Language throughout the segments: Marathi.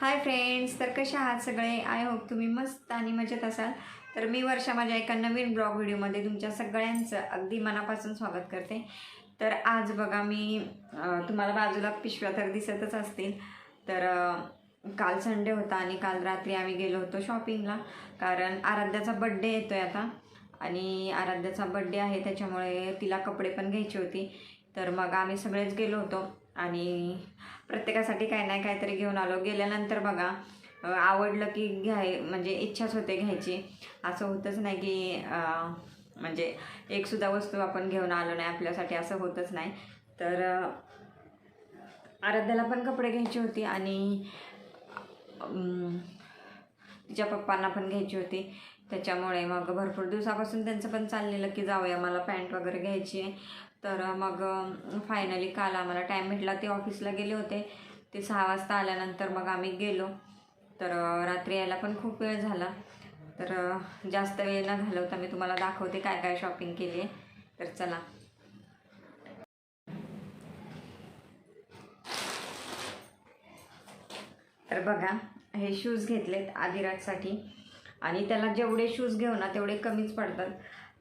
हाय फ्रेंड्स तर कशा आहात सगळे? आय होप तुम्ही मस्त आणि मजेत असाल. तर मी वर्षा माझ्या एका नवीन ब्लॉग व्हिडिओमध्ये तुमच्या सगळ्यांचं अगदी मनापासून स्वागत करते. तर आज बघा मी तुम्हाला बाजूला पिशव्या तर दिसतच असतील. तर काल संडे होता आणि काल रात्री आम्ही गेलो होतो शॉपिंगला. कारण आराध्याचा बड्डे येतो आहे आता. आणि आराध्याचा बड्डे आहे त्याच्यामुळे तिला कपडे पण घ्यायचे होते. तर मग आम्ही सगळेच गेलो होतो. आणि प्रत्येकासाठी काही नाही काहीतरी घेऊन आलो. गेल्यानंतर बघा आवडलं की घ्याय म्हणजे इच्छाच होते घ्यायची. असं होतच नाही की म्हणजे एकसुद्धा वस्तू आपण घेऊन आलो नाही आपल्यासाठी असं होतच नाही. तर आराध्याला पण कपडे घ्यायची होती आणि तिच्या पप्पांना पण घ्यायची होती. त्याच्यामुळे मग भरपूर दिवसापासून त्यांचं पण चाललेलं की जाऊया मला पॅन्ट वगैरे घ्यायची आहे. तर मग फायनली काल आम्हाला टाईम भेटला. ते ऑफिसला गेले होते. ते सहा वाजता आल्यानंतर मग आम्ही गेलो. तर रात्री यायला पण खूप वेळ झाला. तर जास्त वेळ न घालवता मी तुम्हाला दाखवते काय काय शॉपिंग केली आहे तर चला. तर बघा हे शूज घेतलेत आदिराजसाठी. आणि त्याला जेवढे शूज घेऊ ना तेवढे कमीच पडतात.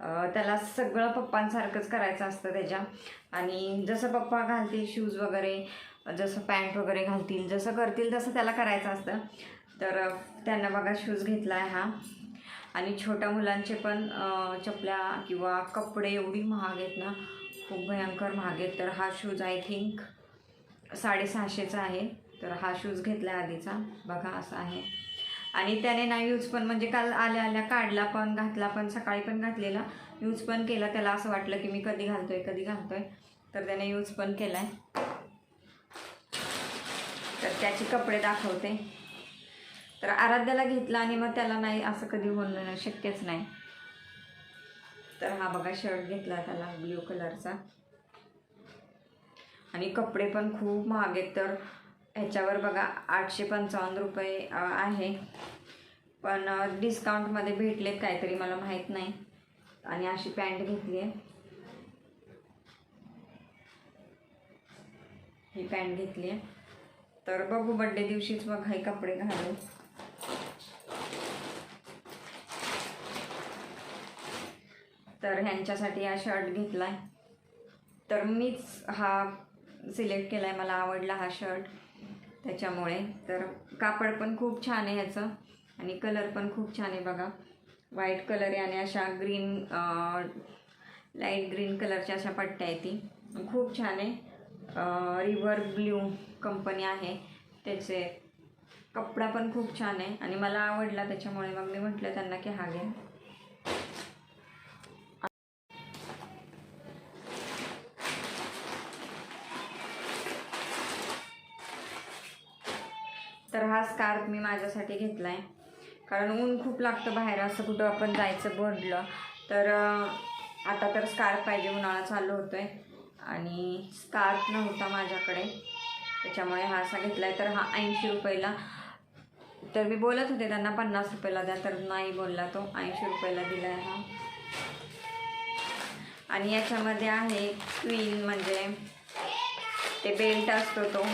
त्याला सगळं पप्पांसारखंच करायचं असतं त्याच्या. आणि जसं पप्पा घालतील शूज वगैरे जसं पॅन्ट वगैरे घालतील जसं करतील तसं त्याला करायचं असतं. तर त्यांना बघा शूज घेतला आहे हा. आणि छोट्या मुलांचे पण चपल्या किंवा कपडे एवढी महाग आहेत ना खूप भयंकर महाग आहेत. तर हा शूज आय थिंक साडेसहाशेचा आहे. तर हा शूज घेतला आधीचा. बघा असा आहे. आणि त्याने ना यूज पण म्हणजे काल आल्या आल्या काढला पण घातला पण सकाळी पण घातलेला. यूज पण केला. त्याला असं वाटलं की मी कधी घालतोय कधी घालतोय. तर त्याने यूज पण केलाय. तर त्याचे कपडे दाखवते. तर आराध्याला घेतला आणि मग त्याला नाही असं कधी होणं शक्यच नाही. तर हा बघा शर्ट घेतला त्याला ब्ल्यू कलरचा आणि कपडे पण खूप महाग आहेत तर ह्याच्यावर बघा आठशे पंचावन्न रुपये आहे. पण डिस्काउंटमध्ये भेटलेत काहीतरी मला माहीत नाही. आणि अशी पॅन्ट घेतली आहे. ही पॅन्ट घेतली आहे. तर बघू बड्डे दिवशीच मग हे कपडे घालू तर ह्यांच्यासाठी हा शर्ट घेतला आहे तर मीच हा सिलेक्ट केला आहे मला आवडला हा शर्ट त्याच्यामुळे तर कापड पण खूप छान आहे ह्याचं. आणि कलर पण खूप छान आहे बघा. व्हाईट कलर आहे आणि अशा ग्रीन लाइट ग्रीन कलरच्या अशा पट्ट्या आहे ती. खूप छान आहे. रिव्हर ब्ल्यू कंपनी आहे. त्याचे कपडा पण खूप छान आहे. आणि मला आवडला त्याच्यामुळे मग मी म्हटलं त्यांना की हा घ्या. हा स्कार्फ मी माझ्यासाठी घेतला आहे कारण ऊन खूप लागतं बाहेर असं कुठं आपण जायचं बोललं तर आता तर स्कार्फ पाहिजे उन्हाळा चालू होतो आहे आणि स्कार्फ नव्हता माझ्याकडे. त्याच्यामुळे हा असा घेतला आहे तर हा ऐंशी रुपयाला. तर मी बोलत होते त्यांना पन्नास रुपयाला द्या. तर नाही बोलला तो. ऐंशी रुपयाला दिला आहे हा. आणि याच्यामध्ये आहे क्वीन म्हणजे ते बेल्ट असतो तो.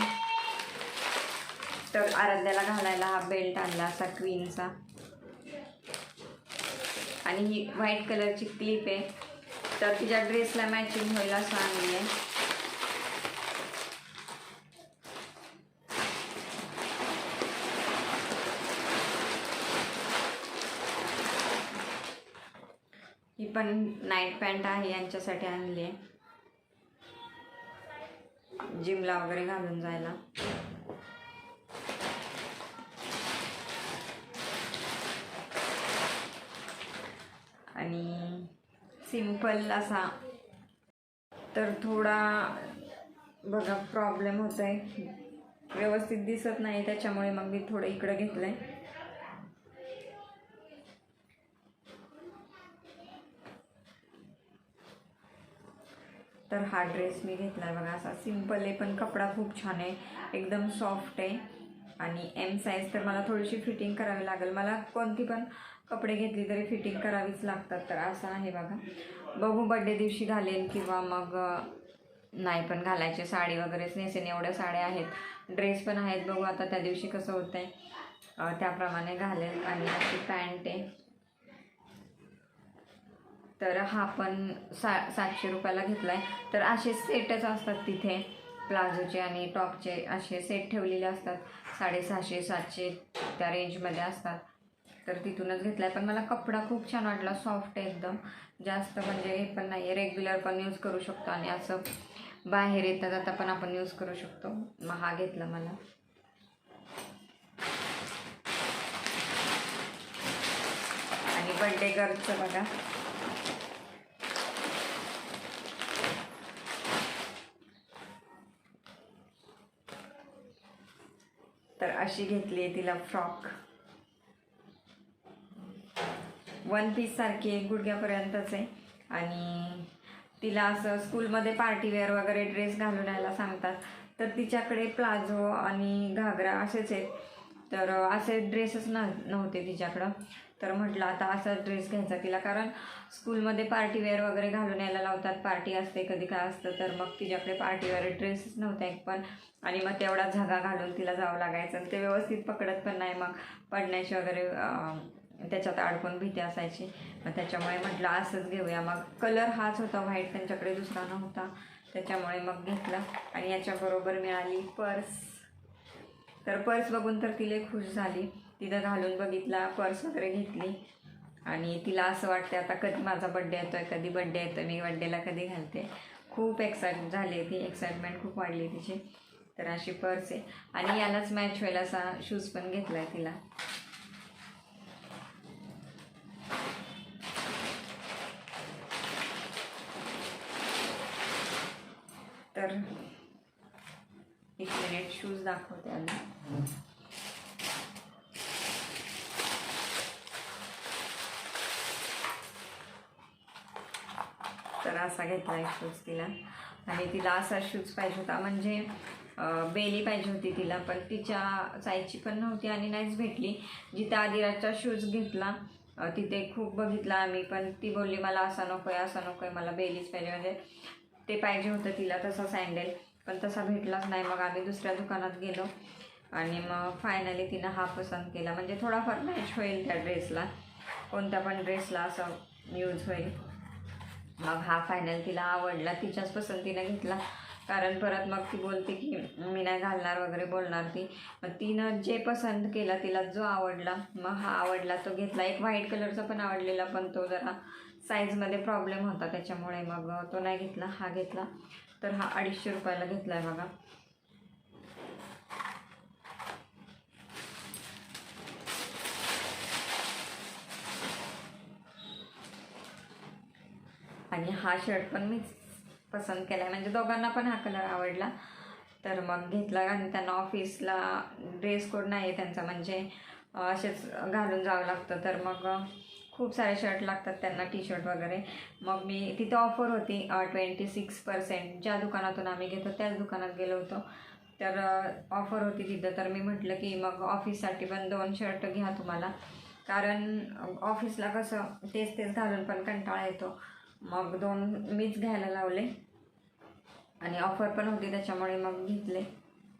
तर आराध्याला घालायला हा बेल्ट आणला असा क्वीनचा आणि ही व्हाईट कलरची क्लिप आहे. तर तिच्या ड्रेसला मॅचिंग होईल असं आणली आहे. ही पण नाईट पॅन्ट आहे यांच्यासाठी आणली आहे. जिमला वगैरे घालून जायला. आणि सिंपल असा. तर थोडा बघा प्रॉब्लेम होत आहे व्यवस्थित दिसत नाही त्याच्यामुळे मग मी थोडं इकडं घेतलं आहे तर हा ड्रेस मी घेतला आहे बघा असा सिंपल आहे पण कपडा खूप छान आहे. एकदम सॉफ्ट आहे. आणि एम साईज तर मला थोडीशी फिटिंग करावी लागेल. मला कोणती पण कपडे घेतली तरी फिटिंग करावीच लागतात तर असं आहे बघा. बघू बड्डे दिवशी घालेन किंवा मग नाही पण घालायचे. साडी वगैरेच नेसेन एवढ्या साड्या आहेत. ड्रेस पण आहेत. बघू आता त्या दिवशी कसं होतं आहे त्याप्रमाणे घालेल आणि अशी पॅन्ट आहे. तर हा पण सा सातशे रुपयाला घेतला आहे तर असे सेटच असतात तिथे. प्लाझोचे आणि टॉपचे असे सेट ठेवलेले असतात. साडेसहाशे सातशे त्या रेंजमध्ये असतात. तर तिथूनच घेतला आहे पण मला कपडा खूप छान वाटला. सॉफ्ट आहे एकदम. जास्त म्हणजे हे पण नाही आहे रेग्युलर पण यूज करू शकतो आणि असं बाहेर येता जाता पण आपण यूज करू शकतो. मग हा घेतला मला. आणि बड्डे गर्लचं बघा. तर अशी घेतली आहे तिला फ्रॉक. वन पीस सारखी आहे गुडघ्यापर्यंतच आहे. आणि तिला असं स्कूलमध्ये पार्टीवेअर वगैरे ड्रेस घालून यायला सांगतात. तर तिच्याकडे प्लाझो आणि घागरा असेच आहेत. तर असे ड्रेसच न नव्हते तिच्याकडं. तर म्हटलं आता असा ड्रेस घ्यायचा तिला. कारण स्कूलमध्ये पार्टीवेअर वगैरे घालून यायला लावतात. पार्टी असते कधी काय असतं तर मग तिच्याकडे पार्टीवेअर ड्रेसच नव्हता एक पण. आणि मग तेवढा झगा घालून तिला जावं लागायचं. आणि ते व्यवस्थित पकडत पण नाही. मग पडण्याची वगैरे त्याच्यात अडकून भीती असायची. मग त्याच्यामुळे म्हटलं असंच घेऊया. मग कलर हाच होता. व्हाईट त्यांच्याकडे दुसरा नव्हता. त्याच्यामुळे मग घेतला. आणि याच्याबरोबर मिळाली पर्स तर पर्स बघून तर तिला खुश झाली. तिथं घालून बघितला पर्स वगैरे घेतली. आणि तिला असं वाटते आता कधी माझा बड्डे येतो आहे कधी बड्डे येतो मी बड्डेला कधी घालते. खूप एक्साइट झाली ती एक्साइटमेंट खूप वाढली तिची. तर अशी पर्स आहे. आणि यालाच मॅच होईल असा शूज पण घेतला आहे तिला. तर एक मिनिट शूज दाखवते आधी तर असा घेतला एक शूज तिला. आणि तिला असा शूज पाहिजे होता. म्हणजे बेली पाहिजे होती तिला पण तिच्या साईजची पण नव्हती आणि नाहीच भेटली. जिथे आदिराजचा शूज घेतला तिथे खूप बघितला आम्ही. पण ती बोलली मला असा नको आहे असा नको आहे मला बेलीच पाहिजे. म्हणजे ते पाहिजे होतं तिला तसा सँडेल पण तसा भेटलाच नाही. मग आम्ही दुसऱ्या दुकानात गेलो. आणि मग फायनली तिनं हा पसंत केला. म्हणजे थोडाफार मॅच होईल त्या ड्रेसला कोणत्या पण ड्रेसला असं यूज होईल. मग हा फायनल तिला आवडला. तिच्याच पसंतीनं घेतला. कारण परत मग ती बोलते की मी नाही घालणार वगैरे बोलणार ती. मग तिनं जे पसंत केला तिला जो आवडला मग हा आवडला तो घेतला. एक व्हाईट कलरचा पण आवडलेला पण तो जरा साईजमध्ये प्रॉब्लेम होता. त्याच्यामुळे मग तो नाही घेतला. हा घेतला. तर हा अडीचशे रुपयाला घेतला आहे बघा. आणि हा शर्ट पण मीच पसंत केला आहे म्हणजे दोघांना पण हा कलर आवडला. तर मग घेतला आणि त्यांना ऑफिसला ड्रेस कोड नाही आहे त्यांचा. म्हणजे असेच घालून जावं लागतं. तर मग खूप सारे शर्ट लागतात त्यांना टी शर्ट वगैरे. मग मी तिथं ऑफर होती ट्वेंटी सिक्स पर्सेंट ज्या दुकानातून आम्ही घेतो त्याच दुकानात गेलो होतो. तर ऑफर होती तिथं. तर मी म्हटलं की मग ऑफिससाठी पण दोन शर्ट घ्या तुम्हाला. कारण ऑफिसला कसं तेच तेच घालून पण कंटाळा येतो. मग दोन मीच घ्यायला लावले. आणि ऑफर पण होती त्याच्यामुळे मग घेतले.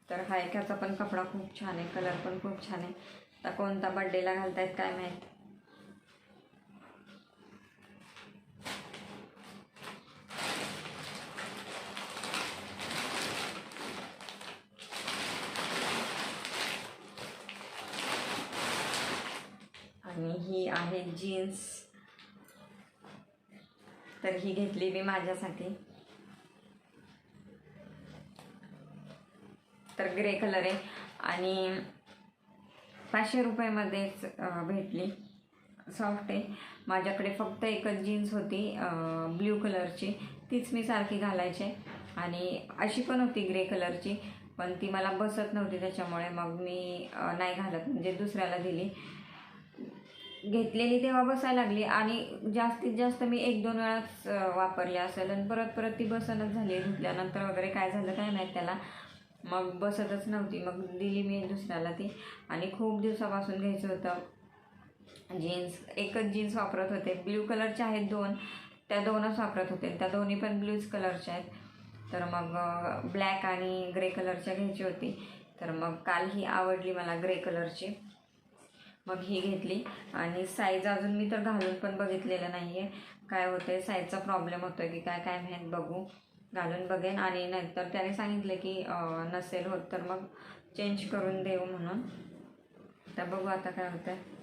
तर हा एकाचा पण कपडा खूप छान आहे कलर पण खूप छान आहे. आता कोणता बड्डेला घालतायत काय माहीत? आणि ही आहे जीन्स तर ही घेतली मी माझ्यासाठी. तर ग्रे कलर आहे. आणि पाचशे रुपयामध्येच भेटली. सॉफ्ट आहे. माझ्याकडे फक्त एकच जीन्स होती ब्ल्यू कलरची. तीच मी सारखी घालायचे आणि अशी पण होती ग्रे कलरची पण ती मला बसत नव्हती त्याच्यामुळे मग मी नाही घालत. म्हणजे दुसऱ्याला दिली. घेतलेली तेव्हा बसायला लागली. आणि जास्तीत जास्त मी एक दोन वेळाच वापरली असेल. आणि परत परत ती बसनच झाली. धुतल्यानंतर वगैरे काय झालं काय माहीत त्याला. मग बसतच नव्हती. मग दिली मी दुसऱ्याला ती. आणि खूप दिवसापासून घ्यायचं होतं. जीन्स एकच जीन्स वापरत होते. ब्ल्यू कलरचे आहेत दोन. त्या दोनच वापरत होते. त्या दोन्ही पण ब्ल्यूज कलरच्या आहेत. तर मग ब्लॅक आणि ग्रे कलरच्या घ्यायची होती. तर मग काल ही आवडली मला ग्रे कलरची. मग ही घेतली. आणि साईज अजून मी तर घालून पण बघितलेलं नाही आहे काय होतं आहे साईजचा प्रॉब्लेम होतो आहे की काय काय माहीत बघू. घालून बघेन. आणि नंतर त्याने सांगितलं की नसेल होत तर मग चेंज करून देऊ म्हणून. तर बघू आता काय होतं आहे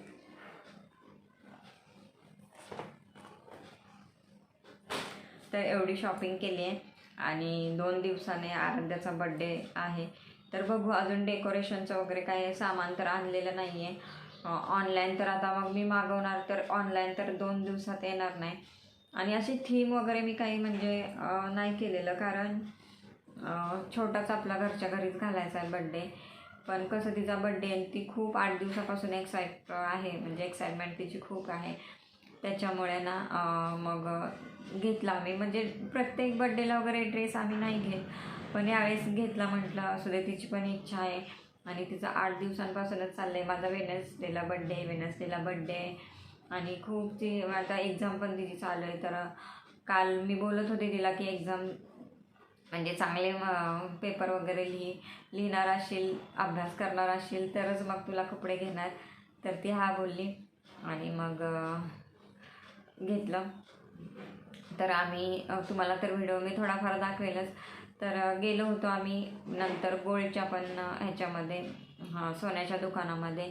तर एवढी शॉपिंग केली आहे. आणि दोन दिवसाने आराध्याचा बड्डे आहे. तर बघू अजून डेकोरेशनचं वगैरे काही सामान तर आणलेलं नाही आहे ऑनलाईन तर आता मग मी मागवणार तर ऑनलाईन तर दोन दिवसात येणार नाही. आणि अशी थीम वगैरे मी काही म्हणजे नाही केलेलं कारण छोटाच आपला घरच्या घरीच घालायचा आहे बड्डे पण कसं तिचा बड्डे आहे ती खूप आठ दिवसापासून एक्साइट आहे म्हणजे एक्साइटमेंट तिची खूप आहे. त्याच्यामुळे ना मग घेतला मी म्हणजे प्रत्येक बड्डेला वगैरे ड्रेस आम्ही नाही घेत. पण यावेळेस घेतला म्हटलं असू दे तिची पण इच्छा आहे. आणि तिचं आठ दिवसांपासूनच चाललं आहे माझा वेनसडेला बड्डे वेनसडेला बड्डे आणि खूप ती आता एक्झाम पण तिची चालू आहे. तर काल मी बोलत होते तिला की एक्झाम म्हणजे चांगले पेपर वगैरे लिही लिहिणार असशील अभ्यास करणार असशील तरच मग तुला कपडे घेणार. तर ती हा बोलली. आणि मग घेतलं. तर आम्ही तुम्हाला तर व्हिडिओ मी थोडाफार दाखवेलच. तर गेलो होतो आम्ही नंतर गोल्डच्या पण ह्याच्यामध्ये हां सोन्याच्या दुकानामध्ये.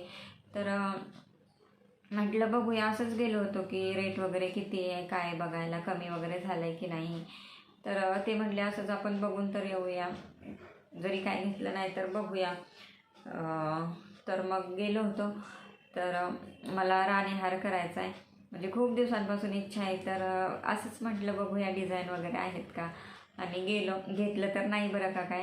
तर म्हटलं बघूया असंच गेलो होतो की रेट वगैरे किती आहे काय बघायला कमी वगैरे झालं आहे की नाही. तर ते म्हटले असंच आपण बघून तर येऊया. जरी काय घेतलं नाही तर बघूया. तर मग गेलो होतो. तर मला राणेहार करायचा आहे. म्हणजे खूप दिवसांपासून इच्छा आहे. तर असंच म्हटलं बघूया डिझाईन वगैरे आहेत का? आणि गेलो घेतलं तर नाही बरं का काय?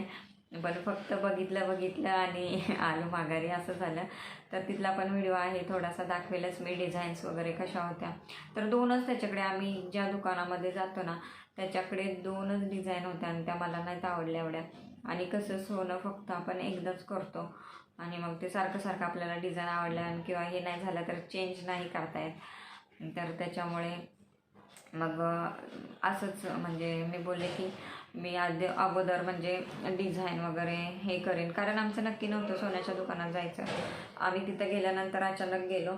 पण फक्त बघितलं बघितलं आणि आलो माघारी असं झालं. तर तिथला पण व्हिडिओ आहे थोडासा दाखवेलच मी डिझाईन्स वगैरे कशा होत्या. तर दोनच त्याच्याकडे आम्ही ज्या दुकानामध्ये जातो ना त्याच्याकडे दोनच डिझाईन होत्या आणि त्या मला नाहीत आवडल्या एवढ्या. आणि कसं सोनं फक्त आपण एकदाच करतो आणि मग ते सारखं सारखं आपल्याला डिझाईन आवडल्या आणि किंवा हे नाही झालं तर चेंज नाही करता येत. तर त्याच्यामुळे मग असंच म्हणजे मी बोलले की मी आधी अगोदर म्हणजे डिझाईन वगैरे हे करेन. कारण आमचं नक्की नव्हतं सोन्याच्या दुकानात जायचं. आम्ही तिथं गेल्यानंतर अचानक गेलो.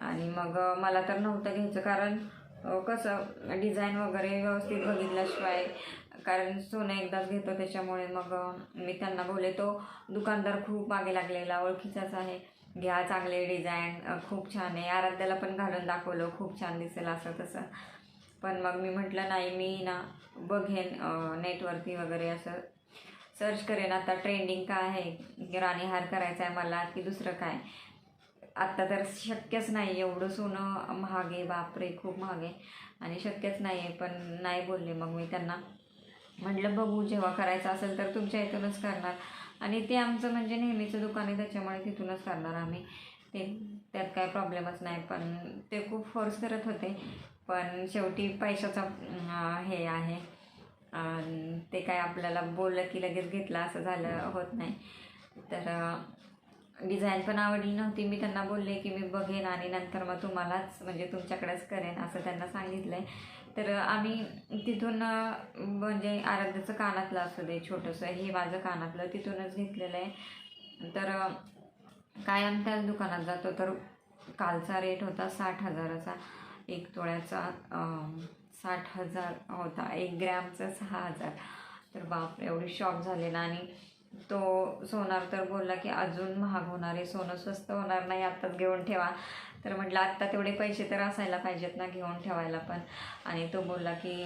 आणि मग मला तर नव्हतं घ्यायचं. कारण कसं डिझाईन वगैरे व्यवस्थित बघितल्याशिवाय कारण सोनं एकदाच घेतो त्याच्यामुळे मग मी त्यांना बोलले तो दुकानदार खूप मागे लागलेला ओळखीचाच आहे. घ्या चांगले डिझाईन खूप छान आहे. आराध्याला पण घालून दाखवलं खूप छान दिसेल असं तसं पण मग मी म्हटलं नाही मी ना बघेन नेटवरती वगैरे असं. सर्च करेन आता ट्रेंडिंग काय आहे म्हणजे राणीहार करायचा आहे मला की दुसरं काय? आत्ता तर शक्यच नाही एवढं सोनं महाग आहे बापरे खूप महागे आणि शक्यच नाही आहे पण नाही बोलले. मग मी त्यांना म्हटलं बघू जेव्हा करायचं असेल तर तुमच्या इथूनच करणार. आणि ते आमचं म्हणजे नेहमीचं दुकान आहे त्याच्यामुळे तिथूनच करणार आम्ही. ते त्यात काय प्रॉब्लेमच नाही पण ते खूप फोर्स करत होते. पण शेवटी पैशाचा हे आहे. ते काय आपल्याला बोललं की लगेच घेतलं असं झालं होत नाही. तर डिझाईन पण आवडली नव्हती. मी त्यांना बोलले की मी बघेन आणि नंतर मग तुम्हालाच म्हणजे तुमच्याकडेच करेन असं त्यांना सांगितलं आहे तर आम्ही तिथून म्हणजे आराध्याचं कानातलं असू दे छोटंसं हे माझं कानातलं तिथूनच घेतलेलं आहे. तर कायम त्याच दुकानात जातो. तर कालचा रेट होता साठ हजाराचा. एक तोळ्याचा साठ हजार होता एक ग्रॅमचा सहा हजार. तर बाप एवढी शॉक झाले ना. आणि तो सोनार तर बोलला की अजून महाग होणार आहे सोनं स्वस्त होणार नाही आत्ताच घेऊन ठेवा. तर म्हटलं आत्ता तेवढे पैसे तर असायला पाहिजेत ना घेऊन ठेवायला पण. आणि तो बोलला की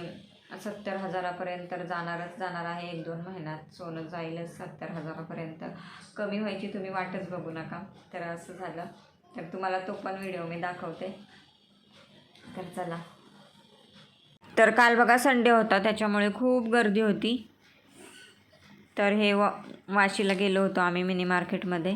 सत्तर हजारापर्यंत तर जाणारच जाणार आहे एक दोन महिन्यात सोनं जाईलच सत्तर हजारापर्यंत. कमी व्हायची तुम्ही वाटच बघू नका. तर असं झालं. तर तुम्हाला तो पण व्हिडिओ मी दाखवते. तर चला. तर काल बघा संडे होता त्याच्यामुळे खूप गर्दी होती. तर हे वा वाशीला गेलो होतो आम्ही मिनी मार्केटमध्ये.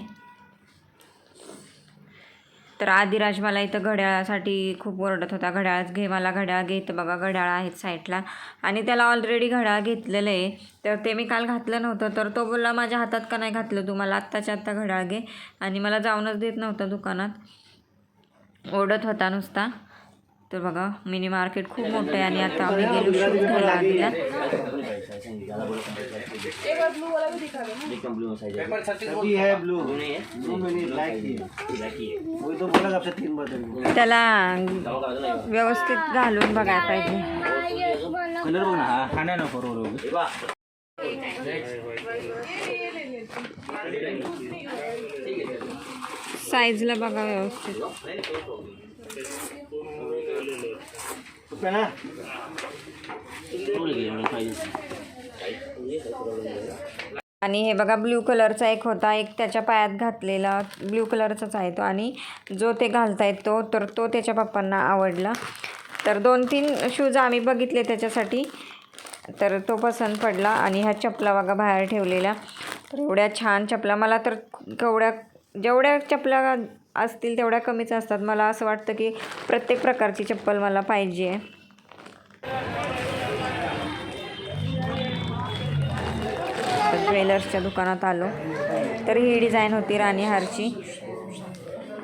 तर आदिराज मला इथं घड्याळासाठी खूप ओरडत होता. घड्याळच घे मला घड्याळ घे तर बघा घड्याळ आहेत साईडला. आणि त्याला ऑलरेडी घड्याळ घेतलेलं आहे. तर ते मी काल घातलं नव्हतं. तर तो बोलला माझ्या हातात का नाही घातलं तू? मला आत्ताच्या आत्ता घड्याळ घे. आणि मला जाऊनच देत नव्हतं दुकानात. ओढत होता नुसता. तर बघा मिनी मार्केट खूप मोठं आहे आणि आता आम्ही गेलो शूज घ्यायला आधीला. त्याला व्यवस्थित घालून बघायला पाहिजे. कलर बघ ना हा नको साईजला बघा व्यवस्थित. ना आणि हे बघा ब्ल्यू कलरचा एक होता एक त्याच्या पायात घातलेला ब्ल्यू कलरचाच आहे तो. आणि जो ते घालतायत तो तर तो त्याच्या पप्पांना आवडला. तर दोन तीन शूज आम्ही बघितले त्याच्यासाठी. तर तो पसंत पडला आणि ह्या चपला बघा बाहेर ठेवलेल्या. तर एवढ्या छान चपला. मला तर केवढ्या जेवढ्या चपला असतील तेवढ्या कमीच असतात. मला असं वाटतं की प्रत्येक प्रकारची चप्पल मला पाहिजे. आहे ज्वेलर्सच्या दुकानात आलो. तर ही डिझाईन होती राणी हारची.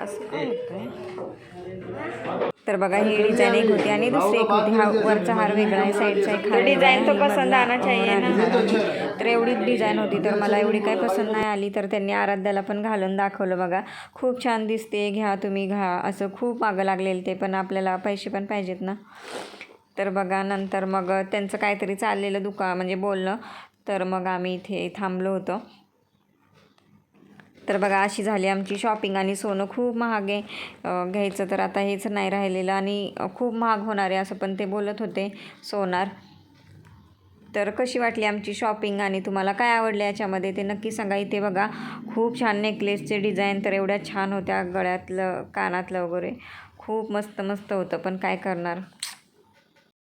असं? तर बघा ही डिझाईन एक होती आणि दुसरी एक होती. हा वरचा हार वेगळा आहे साईडचा एक हार डिझाईन तो पसंत आना चाहिए ना? तर एवढीच डिझाईन होती तर मला एवढी काही पसंत नाही आली. तर त्यांनी आराध्याला पण घालून दाखवलं बघा. खूप छान दिसते घ्या तुम्ही घ्या. असं खूप मागं लागलेलं ते पण आपल्याला पैसे पण पाहिजेत ना. तर बघा नंतर मग त्यांचं काहीतरी चाललेलं दुका म्हणजे बोलणं. तर मग आम्ही इथे थांबलो होतो. तर बघा अशी झाली आमची शॉपिंग आणि सोनं खूप महाग आहे. घ्यायचं तर आता हेच नाही राहिलेलं आणि खूप महाग होणार आहे असं पण ते बोलत होते सोनार. तर कशी वाटली आमची शॉपिंग आणि तुम्हाला काय आवडलं याच्यामध्ये? ते नक्की सांगा. इथे बघा खूप छान नेकलेसचे डिझाईन तर एवढ्या छान होत्या गळ्यातलं कानातलं वगैरे. खूप मस्त मस्त होतं. पण काय करणार?